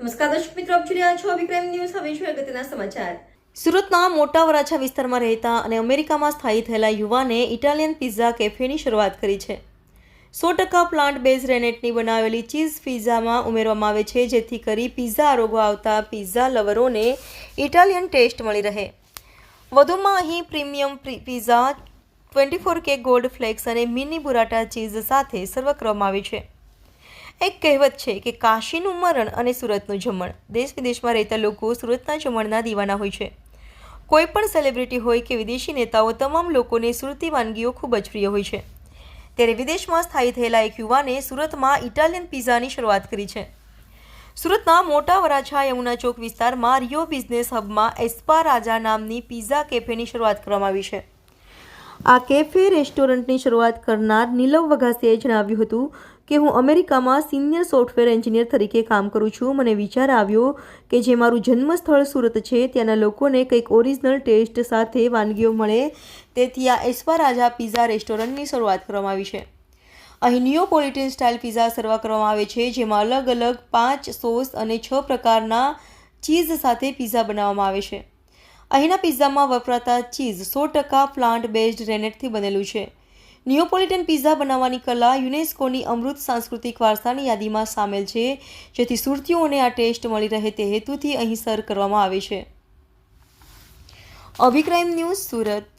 નમસ્કાર દર્શક મિત્રો, આપ જોઈ રહ્યા છો વિક્રમ ન્યૂઝ. હવે છે અગત્યના સમાચાર. સુરતના મોટા વરાછા વિસ્તારમાં રહેતા અને અમેરિકામાં સ્થાયી થયેલા યુવાને ઇટાલિયન પિઝા કેફેની શરૂઆત કરી છે. સો ટકા પ્લાન્ટ બેઝ રેનેટની બનાવેલી ચીઝ પિઝામાં ઉમેરવામાં આવે છે, જેથી કરી પિઝા આરોગવા આવતા પિઝા લવરોને ઇટાલિયન ટેસ્ટ મળી રહે. વધુમાં અહીં premium pizza, twenty four K gold flakes અને મિની બુરાટા ચીઝ સાથે સર્વ કરવામાં આવી છે. એક કહેવત છે કે કાશીનું મરણ અને સુરતનું જમણ. દેશ વિદેશમાં રહેતા લોકો સુરતના જમણના દીવાના હોય છે. કોઈ પણ સેલિબ્રિટી હોય કે વિદેશી નેતાઓ, તમામ લોકોને સુરતી વાનગીઓ ખૂબ જ પ્રિય હોય છે. ત્યારે વિદેશમાં સ્થાયી થયેલા એક યુવાને સુરતમાં ઇટાલિયન પિઝાની શરૂઆત કરી છે. સુરતના મોટા વરાછા યમુના ચોક વિસ્તારમાં રિયો બિઝનેસ હબમાં એસ્પા રાજા નામની પિઝા કેફેની શરૂઆત કરવામાં આવી છે. આ કેફે રેસ્ટોરન્ટની શરૂઆત કરનાર નીલવ વઘાસિયાએ જણાવ્યું હતું કે હું અમેરિકામાં સિનિયર સોફ્ટવેર એન્જિનિયર તરીકે કામ કરું છું. મને વિચાર આવ્યો કે જે મારું જન્મસ્થળ સુરત છે, ત્યાંના લોકોને કંઈક ઓરિજિનલ ટેસ્ટ સાથે વાનગીઓ મળે. તેથી આ એસ્પા રાજા પિઝા રેસ્ટોરન્ટની શરૂઆત કરવામાં આવી છે. અહીં નિયોપોલિટન સ્ટાઇલ પિઝા સર્વ કરવામાં આવે છે, જેમાં અલગ અલગ પાંચ સોસ અને છ પ્રકારના ચીઝ સાથે પિઝા બનાવવામાં આવે છે. અહીંના પિઝામાં વપરાતા ચીઝ સો ટકા પ્લાન્ટ બેઝડ રેનેટથી બનેલું છે. નિયોપોલિટન પિઝા બનાવવાની કલા યુનેસ્કોની અમૃત સાંસ્કૃતિક વારસાની યાદીમાં સામેલ છે, જેથી સુરતીઓને આ ટેસ્ટ મળી રહે તે હેતુથી અહીં સર કરવામાં આવે છે. અભિક્રાઇમ ન્યૂઝ સુરત.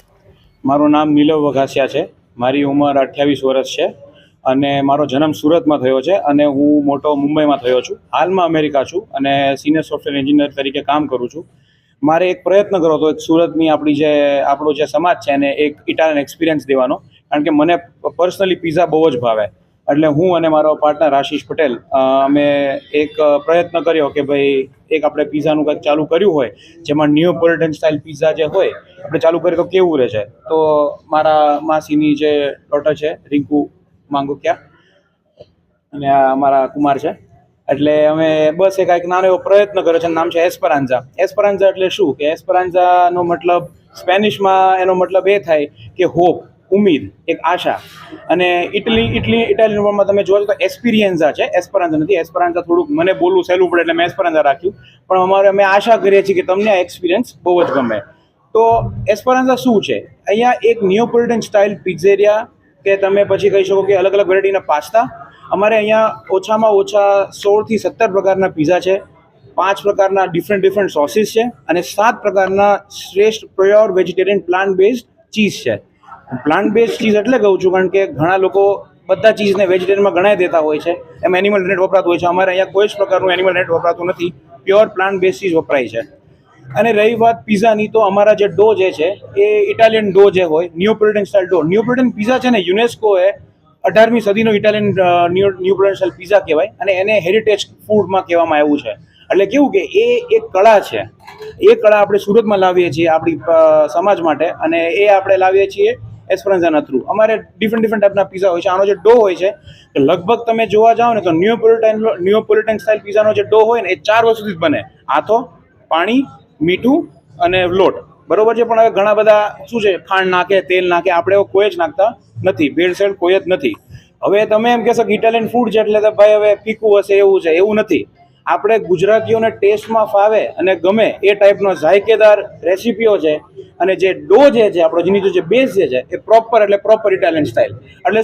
મારું નામ નીલવ વઘાસિયા છે. મારી ઉંમર અઠ્યાવીસ વર્ષ છે અને મારો જન્મ સુરતમાં થયો છે અને હું મોટો મુંબઈમાં થયો છું. હાલમાં અમેરિકા છું અને સિનિયર સોફ્ટવેર એન્જિનિયર તરીકે કામ કરું છું. મારે એક પ્રયત્ન કર્યો હતો, એક સુરતની આપણી જે, આપણો જે સમાજ છે એને એક ઇટાલિયન એક્સપિરિયન્સ દેવાનો. કારણ કે મને પર્સનલી પિઝા બહુ જ ભાવે. એટલે હું અને મારો પાર્ટનર આશીષ પટેલ અમે એક પ્રયત્ન કર્યો કે ભાઈ એક આપણે પિઝાનું કંઈક ચાલુ કર્યું હોય, જેમાં ન્યુપોલિટન સ્ટાઇલ પિઝા જે હોય, આપણે ચાલુ કરીએ તો કેવું રહે છે? તો મારા માસીની જે ડોટર છે, રિંકુ માંગુક્યા, અને આ અમારા કુમાર છે. એટલે અમે બસ એક એક નાનો એવો પ્રયત્ન કર્યો છે નામ છે એસ્પરાન્ઝા એસ્પરાન્ઝા એટલે શું? કે એસ્પરાન્ઝાનો મતલબ સ્પેનિશમાં એનો મતલબ એ થાય કે હોપ ઉમ્મીદ એક આશા. અને ઇટલી ઇટલી ઇટાલિયન વર્ડમાં તમે જોવા તો એસ્પિરિયન્ઝા છે. એસ્પરાન્ઝા નથી એસ્પરાન્ઝા થોડુંક મને બોલવું સહેલું પડે એટલે મેં એસ્પરાન્ઝા રાખ્યું. પણ અમારે, અમે આશા કરીએ છીએ કે તમને આ એક્સપિરિયન્સ બહુ જ ગમે. તો એસ્પરાન્ઝા શું છે? અહીંયા એક નિયોપોલિટન સ્ટાઇલ પિઝેરિયા કે તમે પછી કહી શકો કે અલગ અલગ વેરાયટીના પાસ્તા. અમારે અહીંયા ઓછામાં ઓછા સોળથી સત્તર પ્રકારના પીઝા છે. પાંચ પ્રકારના ડિફરન્ટ ડિફરન્ટ સોસીસ છે. અને સાત પ્રકારના શ્રેષ્ઠ pure vegetarian plant based cheese છે. પ્લાન્ટ બેઝ ચીઝ એટલે કહું છું, કારણ કે ઘણા લોકો બધા ચીઝને વેજીટેરિયનમાં ગણાય દેતા હોય છે. એમ એનિમલ નેટ વપરાતું હોય છે. અમારે અહીંયા કોઈ જ પ્રકારનું એનિમલ નેટ વપરાતું નથી. પ્યોર પ્લાન્ટ બેઝ ચીઝ વપરાય છે. અને રહી વાત પિઝાની તો અમારા જે ડો જે છે, એ ઇટાલિયન ડો જે હોય ન્યુપ્રિટન સ્ટાઇલ ડો. ન્યુપ્રિટન પિઝા છે ને યુનેસ્કોએ અઢારમી સદીનો ઇટાલિયન ન્યુપ્રિટન સ્ટાઇલ પિઝા કહેવાય. અને એને હેરિટેજ ફૂડમાં કહેવામાં આવ્યું છે. એટલે કેવું કે, એ એક કળા છે. એ કળા આપણે સુરતમાં લાવીએ છીએ આપણી સમાજ માટે. અને એ આપણે લાવીએ છીએ એસ્પરન્ઝાના થ્રુ અમારે ડિફરન્ટ ડિફરન્ટ ટાઈપના પીઝા હોય છે. આનો જે ડો હોય છે, કે લગભગ તમે જોવા જાઓ ને તો ન્યુપોલિટન ન્યુપોલિટન સ્ટાઇલ પીઝાનો જે ડો હોય ને, એ ચાર વસ્તુથી જ બને. આથો પાણી, મીઠું અને લોટ. બરોબર છે? પણ હવે ઘણા બધા શું છે? ખાંડ નાખે, તેલ નાખે, આપણે કોઈ જ નાખતા નથી. ભેળસેળ કોઈ જ નથી. હવે તમે એમ કહેશો કે ઇટાલિયન ફૂડ છે એટલે ભાઈ હવે ફીકું હશે એવું છે. એવું નથી. આપણે ગુજરાતીઓને ટેસ્ટમાં ફાવે અને ગમે એ ટાઈપનો ઝાયકેદાર રેસીપીઓ છે અને જે ડો જે છે, આપણો જેની જે બેઝ જે છે, એ પ્રોપર એટલે પ્રોપર ઇટાલિયન સ્ટાઇલ એટલે